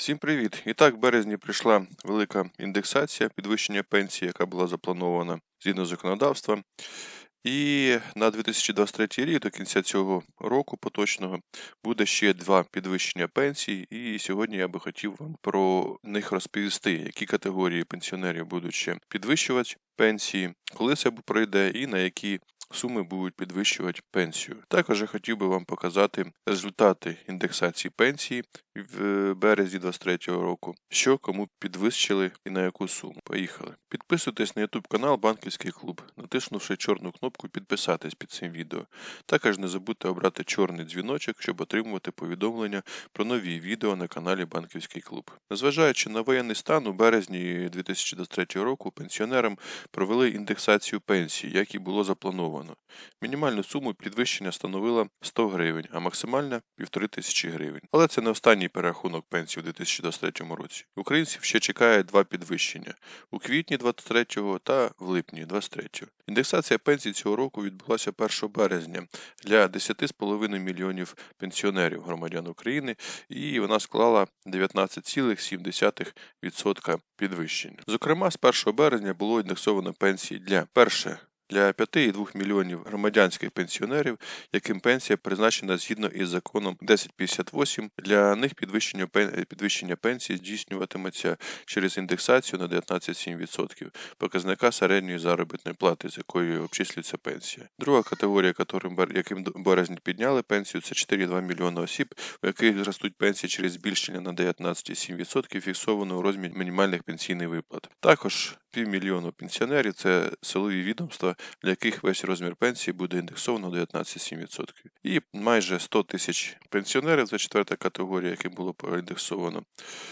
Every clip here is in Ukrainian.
Всім привіт! І так, в березні прийшла велика індексація підвищення пенсії, яка була запланована згідно законодавства. І на 2023 рік до кінця цього року поточного буде ще два підвищення пенсій. І сьогодні я би хотів вам про них розповісти, які категорії пенсіонерів будуть ще підвищувати пенсії, коли це пройде і на які суми будуть підвищувати пенсію. Також я хотів би вам показати результати індексації пенсії в е, березні 2023 року, що кому підвищили і на яку суму. Поїхали. Підписуйтесь на YouTube канал Банківський клуб, натиснувши чорну кнопку Підписатись під цим відео. Також не забудьте обрати чорний дзвіночок, щоб отримувати повідомлення про нові відео на каналі Банківський клуб. Незважаючи на воєнний стан, у березні 2023 року пенсіонерам провели індексацію пенсії, як і було заплановано. Мінімальну суму підвищення становила 100 гривень, а максимальна 1500 гривень. Але це не останній перерахунок пенсії у 2023 році. Українців ще чекає два підвищення у квітні 23 та в липні 23. Індексація пенсій цього року відбулася 1 березня для 10,5 мільйонів пенсіонерів громадян України, і вона склала 19,7% підвищення. Зокрема, з 1 березня було індексовано пенсії для перше для 5,2 мільйонів громадянських пенсіонерів, яким пенсія призначена згідно із законом 1058, для них підвищення підвищення пенсії здійснюватиметься через індексацію на 19,7% показника середньої заробітної плати, з якої обчислюється пенсія. Друга категорія, яким березні підняли пенсію, це 4,2 мільйона осіб, у яких зростуть пенсії через збільшення на 19,7% фіксовано у розмірі мінімальних пенсійних виплат. Також півмільйону пенсіонерів це силові відомства, для яких весь розмір пенсії буде індексовано до 19,7%. І майже 100 тисяч пенсіонерів, це четверта категорія, яким було проіндексовано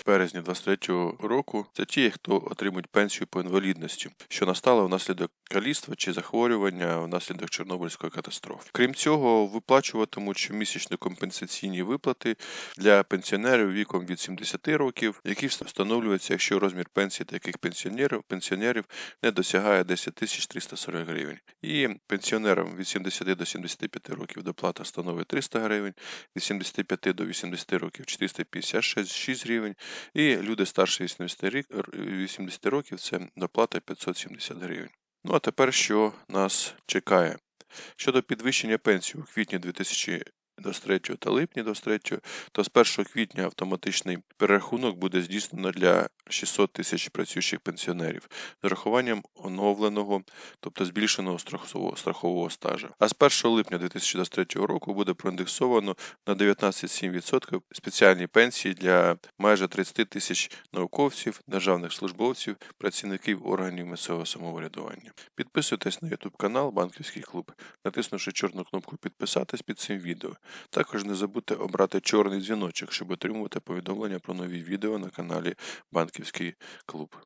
в березні 23 року. Це ті, хто отримують пенсію по інвалідності, що настала внаслідок каліцтва чи захворювання внаслідок Чорнобильської катастрофи. Крім цього, виплачуватимуть щомісячно компенсаційні виплати для пенсіонерів віком від 70 років, які встановлюються, якщо розмір пенсії таких пенсіонерів пенсіонерів не досягає 10 тисяч 340 гривень. І пенсіонерам від 70 до 75 років доплата становить 300 гривень, від 75 до 80 років 456 гривень, і люди старше 80 років це доплата 570 гривень. Ну а тепер що нас чекає? Щодо підвищення пенсії у квітні 2023 та липні 2023, то з 1 квітня автоматичний перерахунок буде здійснено для 600 тисяч працюючих пенсіонерів з урахуванням оновленого, тобто збільшеного страхового стажу. А з 1 липня 2023 року буде проіндексовано на 19,7% спеціальні пенсії для майже 30 тисяч науковців, державних службовців, працівників органів місцевого самоврядування. Підписуйтесь на YouTube канал Банківський клуб, натиснувши чорну кнопку Підписатись під цим відео. Також не забудьте обрати чорний дзвіночок, щоб отримувати повідомлення про нові відео на каналі Банківський клуб.